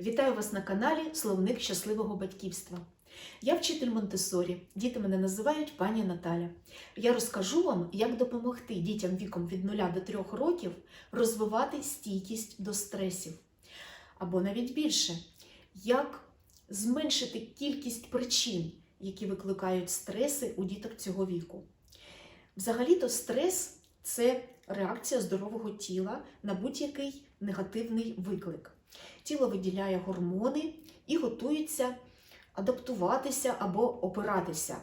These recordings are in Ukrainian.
Вітаю вас на каналі Словник щасливого батьківства. Я вчитель Монтесорі. Діти мене називають пані Наталя. Я розкажу вам, як допомогти дітям віком від 0 до 3 років розвивати стійкість до стресів. Або навіть більше, як зменшити кількість причин, які викликають стреси у діток цього віку. Взагалі-то стрес це реакція здорового тіла на будь-який негативний виклик. Тіло виділяє гормони і готується адаптуватися або опиратися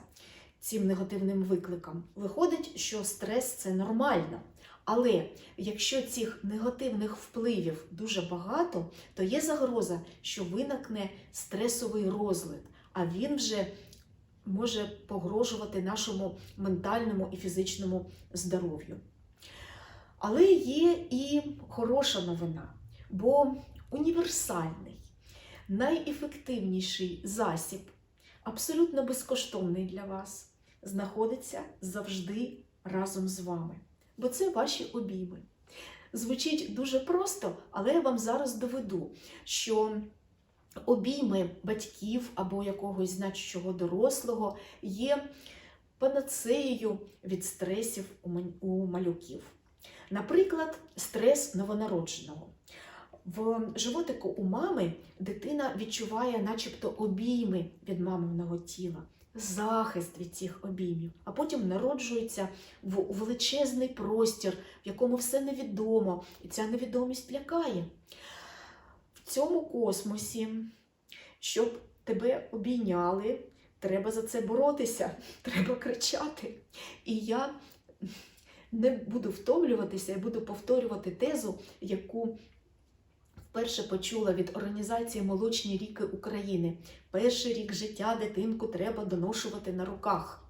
цим негативним викликам. Виходить, що стрес це нормально. Але якщо цих негативних впливів дуже багато, то є загроза, що виникне стресовий розлад, а він вже може погрожувати нашому ментальному і фізичному здоров'ю. Але є і хороша новина, бо універсальний, найефективніший засіб, абсолютно безкоштовний для вас, знаходиться завжди разом з вами. Бо це ваші обійми. Звучить дуже просто, але я вам зараз доведу, що обійми батьків або якогось значущого дорослого є панацеєю від стресів у малюків. Наприклад, стрес новонародженого. В животику у мами дитина відчуває начебто обійми від маминого тіла, захист від цих обіймів, а потім народжується в величезний простір, в якому все невідомо, і ця невідомість лякає. В цьому космосі, щоб тебе обійняли, треба за це боротися, треба кричати. І я не буду втомлюватися, я буду повторювати тезу, яку вперше почула від організації Молочні ріки України. Перший рік життя дитинку треба доношувати на руках,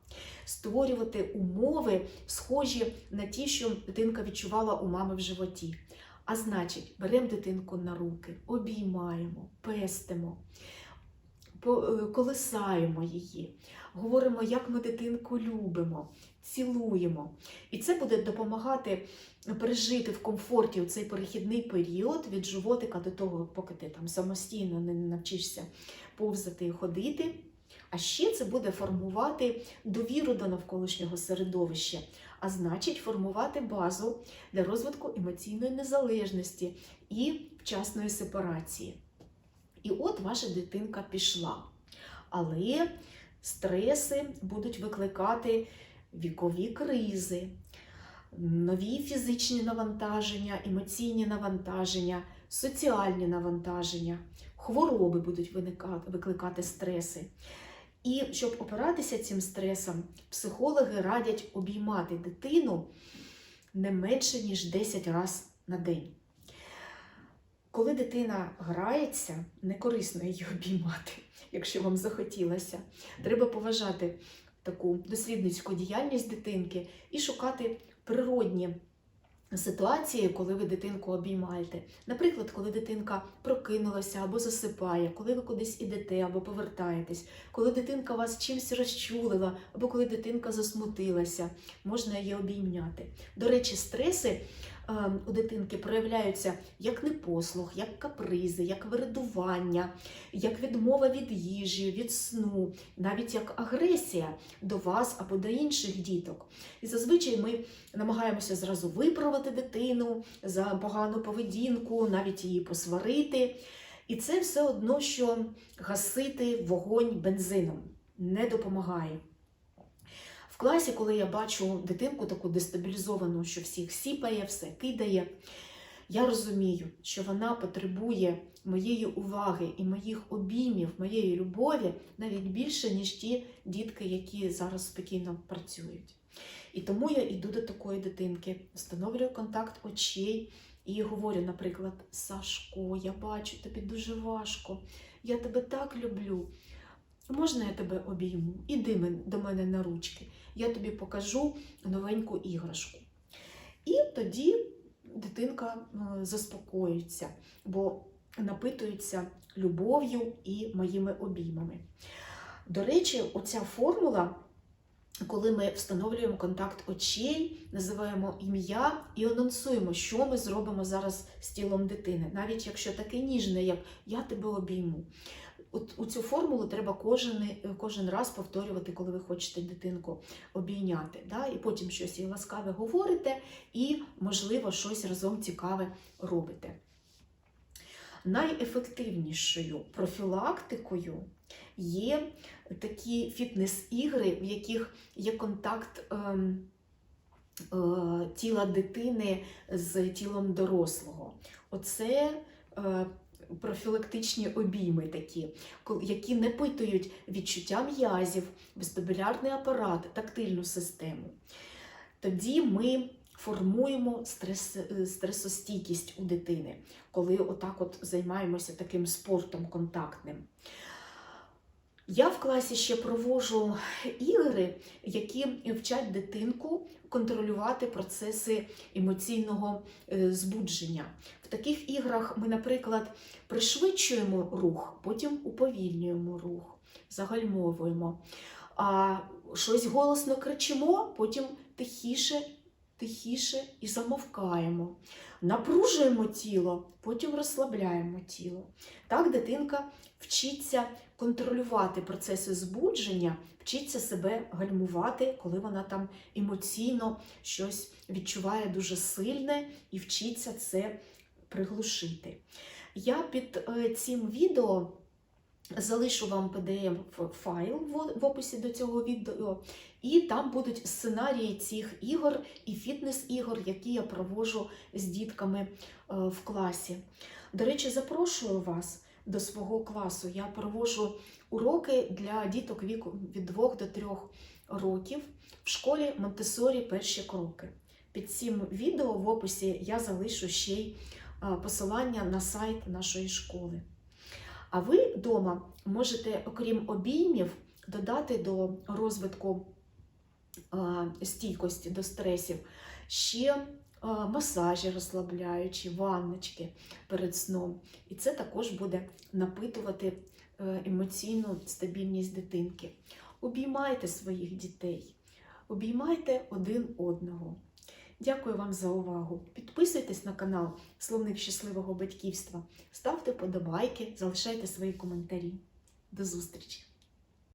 створювати умови, схожі на ті, що дитинка відчувала у мами в животі. А значить, беремо дитинку на руки, обіймаємо, пестимо, е, колисаємо її, говоримо, як ми дитинку любимо, цілуємо. І це буде допомагати пережити в комфорті у цей перехідний період від животика до того, поки ти там самостійно не навчишся повзати і ходити. А ще це буде формувати довіру до навколишнього середовища, а значить, формувати базу для розвитку емоційної незалежності і вчасної сепарації. І от ваша дитинка пішла. Але стреси будуть викликати вікові кризи, нові фізичні навантаження, емоційні навантаження, соціальні навантаження, хвороби будуть викликати стреси. І щоб опиратися цим стресам, психологи радять обіймати дитину не менше, ніж 10 разів на день. Коли дитина грається, не корисно її обіймати, якщо вам захотілося. Треба поважати таку дослідницьку діяльність дитинки і шукати природні ситуації, коли ви дитинку обіймаєте. Наприклад, коли дитинка прокинулася або засипає, коли ви кудись ідете або повертаєтесь, коли дитинка вас чимось розчулила, або коли дитинка засмутилася, можна її обійняти. До речі, стреси у дитинки проявляються як непослух, як капризи, як вирадування, як відмова від їжі, від сну, навіть як агресія до вас або до інших діток. І зазвичай ми намагаємося зразу виправити дитину за погану поведінку, навіть її посварити. І це все одно, що гасити вогонь бензином не допомагає. В класі, коли я бачу дитинку таку дестабілізовану, що всіх сіпає, все кидає, я розумію, що вона потребує моєї уваги і моїх обіймів, моєї любові навіть більше, ніж ті дітки, які зараз спокійно працюють. І тому я йду до такої дитинки, встановлюю контакт очей і говорю, наприклад, Сашко, я бачу, тобі дуже важко, я тебе так люблю. Можна я тебе обійму? Іди до мене на ручки, я тобі покажу новеньку іграшку. І тоді дитинка е, заспокоюється, бо напитується любов'ю і моїми обіймами. До речі, оця формула коли ми встановлюємо контакт очей, називаємо ім'я і анонсуємо, що ми зробимо зараз з тілом дитини, навіть якщо таке ніжне, як я тебе обійму. От у цю формулу треба кожен, кожен раз повторювати, коли ви хочете дитинку обійняти. Да? І потім щось їй ласкаве говорите, і, можливо, щось разом цікаве робите. Найефективнішою профілактикою є такі фітнес-ігри, в яких є контакт ем, е, тіла дитини з тілом дорослого. Оце е, профілактичні обійми такі, які не питають відчуття м'язів, вестибулярний апарат, тактильну систему. Тоді ми формуємо стрес, е, стресостійкість у дитини, коли отак от займаємося таким спортом контактним. Я в класі ще проводжу ігри, які вчать дитинку контролювати процеси емоційного е, збудження. В таких іграх ми, наприклад, пришвидшуємо рух, потім уповільнюємо рух, загальмовуємо. А щось голосно кричимо, потім тихіше, тихіше і замовкаємо. Напружуємо тіло, потім розслабляємо тіло. Так дитинка вчиться контролювати процеси збудження, вчиться себе гальмувати, коли вона там емоційно щось відчуває дуже сильне і вчиться це приглушити. Я під е, цим відео залишу вам PDF файл в- в описі до цього відео, і там будуть сценарії цих ігор і фітнес-ігор, які я проводжу з дітками е, в класі. До речі, запрошую вас до свого класу. Я проводжу уроки для діток віку від 2 до 3 років в школі Монтесорі перші кроки. Під цим відео в описі я залишу ще й е, посилання на сайт нашої школи. А ви вдома можете, окрім обіймів, додати до розвитку стійкості до стресів ще масажі розслабляючі, ванночки перед сном. І це також буде напитувати е, емоційну стабільність дитинки. Обіймайте своїх дітей, обіймайте один одного. Дякую вам за увагу. Підписуйтесь на канал Словник щасливого батьківства, ставте подобайки, залишайте свої коментарі. До зустрічі!